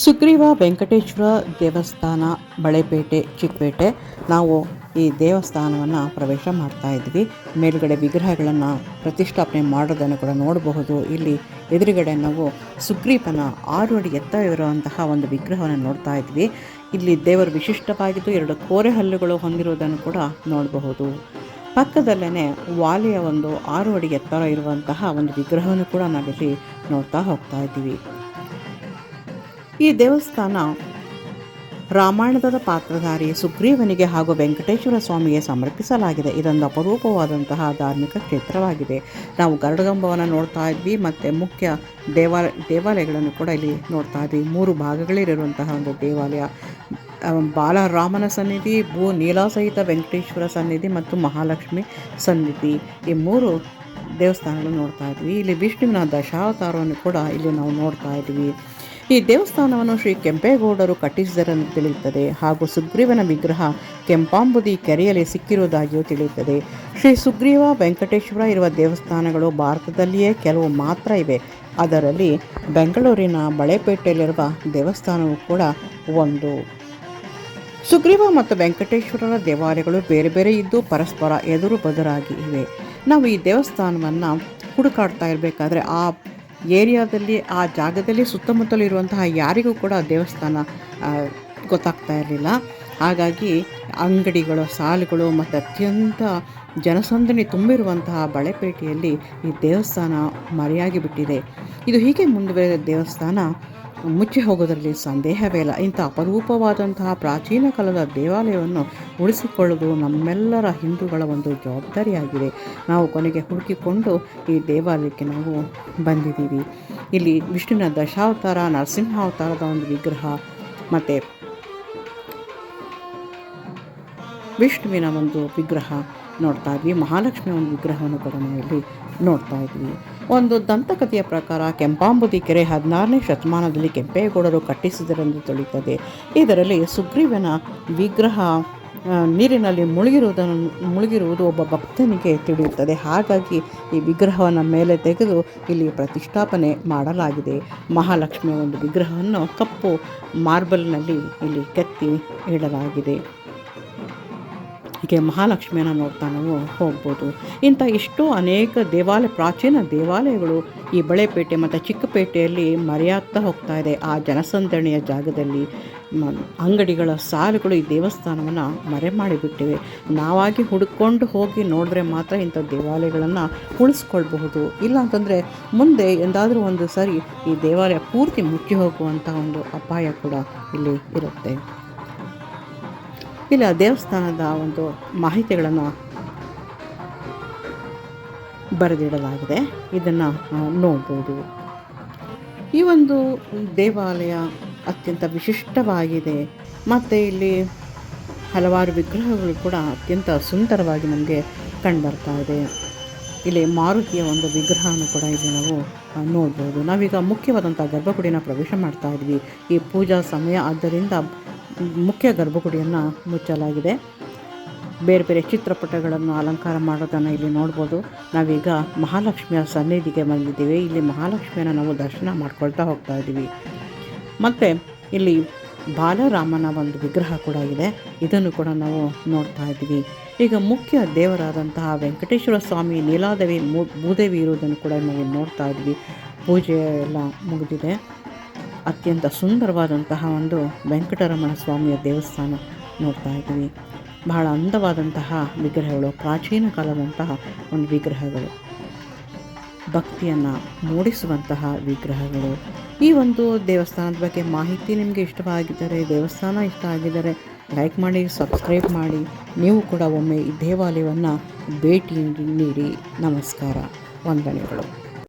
ಸುಗ್ರೀವ ವೆಂಕಟೇಶ್ವರ ದೇವಸ್ಥಾನ ಬಳೆಪೇಟೆ, ಚಿಕ್ಕಪೇಟೆ. ನಾವು ಈ ದೇವಸ್ಥಾನವನ್ನು ಪ್ರವೇಶ ಮಾಡ್ತಾ ಇದ್ವಿ. ಮೇಲುಗಡೆ ವಿಗ್ರಹಗಳನ್ನು ಪ್ರತಿಷ್ಠಾಪನೆ ಮಾಡೋದನ್ನು ಕೂಡ ನೋಡಬಹುದು. ಇಲ್ಲಿ ಎದುರುಗಡೆ ನಾವು ಸುಗ್ರೀವನ ಆರು ಅಡಿ ಎತ್ತರ ಇರುವಂತಹ ಒಂದು ವಿಗ್ರಹವನ್ನು ನೋಡ್ತಾ ಇದ್ವಿ. ಇಲ್ಲಿ ದೇವರು ವಿಶಿಷ್ಟವಾಗಿದ್ದು ಎರಡು ಕೋರೆ ಹಲ್ಲುಗಳು ಹೊಂದಿರುವುದನ್ನು ಕೂಡ ನೋಡಬಹುದು. ಪಕ್ಕದಲ್ಲೇ ವಾಲಿಯ ಒಂದು ಆರು ಅಡಿ ಎತ್ತರ ಇರುವಂತಹ ಒಂದು ವಿಗ್ರಹವನ್ನು ಕೂಡ ನಾವಿಲ್ಲಿ ನೋಡ್ತಾ ಹೋಗ್ತಾ ಇದ್ದೀವಿ. ಈ ದೇವಸ್ಥಾನ ರಾಮಾಯಣದ ಪಾತ್ರಧಾರಿ ಸುಗ್ರೀವನಿಗೆ ಹಾಗೂ ವೆಂಕಟೇಶ್ವರ ಸ್ವಾಮಿಗೆ ಸಮರ್ಪಿಸಲಾಗಿದೆ. ಇದೊಂದು ಅಪರೂಪವಾದಂತಹ ಧಾರ್ಮಿಕ ಕ್ಷೇತ್ರವಾಗಿದೆ. ನಾವು ಗರುಡಗಂಬವನ್ನು ನೋಡ್ತಾ ಇದ್ವಿ, ಮತ್ತು ಮುಖ್ಯ ದೇವಾಲ ದೇವಾಲಯಗಳನ್ನು ಕೂಡ ಇಲ್ಲಿ ನೋಡ್ತಾ ಇದ್ವಿ. ಮೂರು ಭಾಗಗಳಿರುವಂತಹ ಒಂದು ದೇವಾಲಯ. ಬಾಲರಾಮನ ಸನ್ನಿಧಿ, ಭೂ ನೀಲಾಸಹಿತ ವೆಂಕಟೇಶ್ವರ ಸನ್ನಿಧಿ ಮತ್ತು ಮಹಾಲಕ್ಷ್ಮಿ ಸನ್ನಿಧಿ. ಈ ಮೂರು ದೇವಸ್ಥಾನಗಳು ನೋಡ್ತಾ ಇದ್ವಿ. ಇಲ್ಲಿ ವಿಷ್ಣುವಿನ ದಶಾವತಾರವನ್ನು ಕೂಡ ಇಲ್ಲಿ ನಾವು ನೋಡ್ತಾ ಇದ್ವಿ. ಈ ದೇವಸ್ಥಾನವನ್ನು ಶ್ರೀ ಕೆಂಪೇಗೌಡರು ಕಟ್ಟಿಸಿದರೆಂದು ತಿಳಿಯುತ್ತದೆ ಹಾಗೂ ಸುಗ್ರೀವನ ವಿಗ್ರಹ ಕೆಂಪಾಂಬುದಿ ಕೆರೆಯಲ್ಲಿ ಸಿಕ್ಕಿರುವುದಾಗಿಯೂ ತಿಳಿಯುತ್ತದೆ. ಶ್ರೀ ಸುಗ್ರೀವ ವೆಂಕಟೇಶ್ವರ ಇರುವ ದೇವಸ್ಥಾನಗಳು ಭಾರತದಲ್ಲಿಯೇ ಕೆಲವು ಮಾತ್ರ ಇವೆ. ಅದರಲ್ಲಿ ಬೆಂಗಳೂರಿನ ಬಳೆಪೇಟೆಯಲ್ಲಿರುವ ದೇವಸ್ಥಾನವೂ ಕೂಡ ಒಂದು. ಸುಗ್ರೀವ ಮತ್ತು ವೆಂಕಟೇಶ್ವರರ ದೇವಾಲಯಗಳು ಬೇರೆ ಬೇರೆ ಇದ್ದು ಪರಸ್ಪರ ಎದುರು ಬದುರಾಗಿ ಇವೆ. ನಾವು ಈ ದೇವಸ್ಥಾನವನ್ನು ಹುಡುಕಾಡ್ತಾ ಇರಬೇಕಾದ್ರೆ ಆ ಏರಿಯಾದಲ್ಲಿ, ಆ ಜಾಗದಲ್ಲಿ ಸುತ್ತಮುತ್ತಲು ಇರುವಂತಹ ಯಾರಿಗೂ ಕೂಡ ದೇವಸ್ಥಾನ ಗೊತ್ತಾಗ್ತಾ ಇರಲಿಲ್ಲ. ಹಾಗಾಗಿ ಅಂಗಡಿಗಳು, ಸಾಲುಗಳು ಮತ್ತು ಅತ್ಯಂತ ಜನಸಂದಣಿ ತುಂಬಿರುವಂತಹ ಬಳೆಪೇಟೆಯಲ್ಲಿ ಈ ದೇವಸ್ಥಾನ ಮರೆಯಾಗಿ ಬಿಟ್ಟಿದೆ. ಇದು ಹೀಗೆ ಮುಂದುವರೆದ ದೇವಸ್ಥಾನ, ಮುಚ್ಚಿ ಹೋಗೋದರಲ್ಲಿ ಸಂದೇಹವೇ ಇಲ್ಲ. ಇಂಥ ಅಪರೂಪವಾದಂತಹ ಪ್ರಾಚೀನ ಕಾಲದ ದೇವಾಲಯವನ್ನು ಉಳಿಸಿಕೊಳ್ಳುವುದು ನಮ್ಮೆಲ್ಲರ ಹಿಂದೂಗಳ ಒಂದು ಜವಾಬ್ದಾರಿಯಾಗಿದೆ. ನಾವು ಕೊನೆಗೆ ಹುಡುಕಿಕೊಂಡು ಈ ದೇವಾಲಯಕ್ಕೆ ನಾವು ಬಂದಿದ್ದೀವಿ. ಇಲ್ಲಿ ವಿಷ್ಣುವಿನ ದಶಾವತಾರ, ನರಸಿಂಹಾವತಾರದ ಒಂದು ವಿಗ್ರಹ ಮತ್ತು ವಿಷ್ಣುವಿನ ಒಂದು ವಿಗ್ರಹ ನೋಡ್ತಾ ಇದ್ವಿ. ಮಹಾಲಕ್ಷ್ಮಿಯ ಒಂದು ವಿಗ್ರಹವನ್ನು ಕೂಡ ನಾವು ಇಲ್ಲಿ ನೋಡ್ತಾ ಇದ್ವಿ. ಒಂದು ದಂತಕಥೆಯ ಪ್ರಕಾರ ಕೆಂಪಾಂಬುದಿ ಕೆರೆ ಹದಿನಾರನೇ ಶತಮಾನದಲ್ಲಿ ಕೆಂಪೇಗೌಡರು ಕಟ್ಟಿಸಿದರೆಂದು ತಿಳಿಯುತ್ತದೆ. ಇದರಲ್ಲಿ ಸುಗ್ರೀವನ ವಿಗ್ರಹ ನೀರಿನಲ್ಲಿ ಮುಳುಗಿರುವುದನ್ನು ಮುಳುಗಿರುವುದು ಒಬ್ಬ ಭಕ್ತನಿಗೆ ತಿಳಿಯುತ್ತದೆ. ಹಾಗಾಗಿ ಈ ವಿಗ್ರಹವನ್ನು ಮೇಲೆ ತೆಗೆದು ಇಲ್ಲಿ ಪ್ರತಿಷ್ಠಾಪನೆ ಮಾಡಲಾಗಿದೆ. ಮಹಾಲಕ್ಷ್ಮಿಯ ಒಂದು ವಿಗ್ರಹವನ್ನು ಕಪ್ಪು ಮಾರ್ಬಲ್ನಲ್ಲಿ ಇಲ್ಲಿ ಕೆತ್ತಿ ಇಡಲಾಗಿದೆ. ಹೀಗೆ ಮಹಾಲಕ್ಷ್ಮಿಯನ್ನು ನೋಡ್ತಾ ನಾವು ಹೋಗ್ಬೋದು. ಇಂಥ ಎಷ್ಟೋ ಅನೇಕ ದೇವಾಲಯ ಪ್ರಾಚೀನ ದೇವಾಲಯಗಳು ಈ ಬಳೆಪೇಟೆ ಮತ್ತು ಚಿಕ್ಕಪೇಟೆಯಲ್ಲಿ ಮರೆಯಾಗ್ತಾ ಹೋಗ್ತಾ ಇದೆ. ಆ ಜನಸಂದಣಿಯ ಜಾಗದಲ್ಲಿ ಅಂಗಡಿಗಳ ಸಾಲುಗಳು ಈ ದೇವಸ್ಥಾನವನ್ನು ಮರೆ ಮಾಡಿಬಿಟ್ಟಿವೆ. ನಾವಾಗಿ ಹುಡುಕೊಂಡು ಹೋಗಿ ನೋಡಿದ್ರೆ ಮಾತ್ರ ಇಂಥ ದೇವಾಲಯಗಳನ್ನು ಉಳಿಸ್ಕೊಳ್ಬಹುದು. ಇಲ್ಲ ಅಂತಂದರೆ ಮುಂದೆ ಎಂದಾದರೂ ಒಂದು ಸರಿ ಈ ದೇವಾಲಯ ಪೂರ್ತಿ ಮುಚ್ಚಿ ಹೋಗುವಂಥ ಒಂದು ಅಪಾಯ ಕೂಡ ಇಲ್ಲಿ ಇರುತ್ತೆ. ಇಲ್ಲಿ ಆ ದೇವಸ್ಥಾನದ ಒಂದು ಮಾಹಿತಿಗಳನ್ನು ಬರೆದಿಡಲಾಗಿದೆ. ಇದನ್ನು ನೋಡ್ಬೋದು. ಈ ಒಂದು ದೇವಾಲಯ ಅತ್ಯಂತ ವಿಶಿಷ್ಟವಾಗಿದೆ. ಮತ್ತು ಇಲ್ಲಿ ಹಲವಾರು ವಿಗ್ರಹಗಳು ಕೂಡ ಅತ್ಯಂತ ಸುಂದರವಾಗಿ ನಮಗೆ ಕಂಡುಬರ್ತಾ ಇದೆ. ಇಲ್ಲಿ ಮಾರುತಿಯ ಒಂದು ವಿಗ್ರಹವನ್ನು ಕೂಡ ಇಲ್ಲಿ ನಾವು ನೋಡ್ಬೋದು. ನಾವೀಗ ಮುಖ್ಯವಾದಂಥ ಗರ್ಭಗುಡಿನ ಪ್ರವೇಶ ಮಾಡ್ತಾ ಇದ್ವಿ ಈ ಪೂಜಾ ಸಮಯ ಆದ್ದರಿಂದ ಮುಖ್ಯ ಗರ್ಭಗುಡಿಯನ್ನು ಮುಚ್ಚಲಾಗಿದೆ. ಬೇರೆ ಬೇರೆ ಚಿತ್ರಪಟಗಳನ್ನು ಅಲಂಕಾರ ಮಾಡೋದನ್ನು ಇಲ್ಲಿ ನೋಡ್ಬೋದು. ನಾವೀಗ ಮಹಾಲಕ್ಷ್ಮಿಯ ಸನ್ನಿಧಿಗೆ ಬಂದಿದ್ದೀವಿ. ಇಲ್ಲಿ ಮಹಾಲಕ್ಷ್ಮಿಯನ್ನು ನಾವು ದರ್ಶನ ಮಾಡ್ಕೊಳ್ತಾ ಹೋಗ್ತಾ ಇದ್ದೀವಿ. ಮತ್ತು ಇಲ್ಲಿ ಬಾಲರಾಮನ ಒಂದು ವಿಗ್ರಹ ಕೂಡ ಇದೆ. ಇದನ್ನು ಕೂಡ ನಾವು ನೋಡ್ತಾ ಇದ್ದೀವಿ. ಈಗ ಮುಖ್ಯ ದೇವರಾದಂತಹ ವೆಂಕಟೇಶ್ವರ ಸ್ವಾಮಿ ನೀಲಾದೇವಿ ಮೂ, ಭೂದೇವಿ ಇರುವುದನ್ನು ಕೂಡ ನಾವು ನೋಡ್ತಾ ಇದ್ವಿ ಪೂಜೆ ಎಲ್ಲ ಮುಗಿದಿದೆ. ಅತ್ಯಂತ ಸುಂದರವಾದಂತಹ ಒಂದು ವೆಂಕಟರಮಣ ಸ್ವಾಮಿಯ ದೇವಸ್ಥಾನ ನೋಡ್ತಾ ಇದ್ದೀವಿ. ಬಹಳ ಅಂದವಾದಂತಹ ವಿಗ್ರಹಗಳು, ಪ್ರಾಚೀನ ಕಾಲದಂತಹ ಒಂದು ವಿಗ್ರಹಗಳು. ಭಕ್ತಿಯನ್ನು ಮೂಡಿಸುವಂತಹ ವಿಗ್ರಹಗಳು. ಈ ಒಂದು ದೇವಸ್ಥಾನದ ಬಗ್ಗೆ ಮಾಹಿತಿ ನಿಮಗೆ ಇಷ್ಟವಾಗಿದ್ದರೆ, ದೇವಸ್ಥಾನ ಇಷ್ಟ ಆಗಿದ್ದರೆ ಲೈಕ್ ಮಾಡಿ, ಸಬ್ಸ್ಕ್ರೈಬ್ ಮಾಡಿ. ನೀವು ಕೂಡ ಒಮ್ಮೆ ಈ ದೇವಾಲಯವನ್ನು ಭೇಟಿ ನೀಡಿ ನಮಸ್ಕಾರ. ವಂದನೆಗಳು.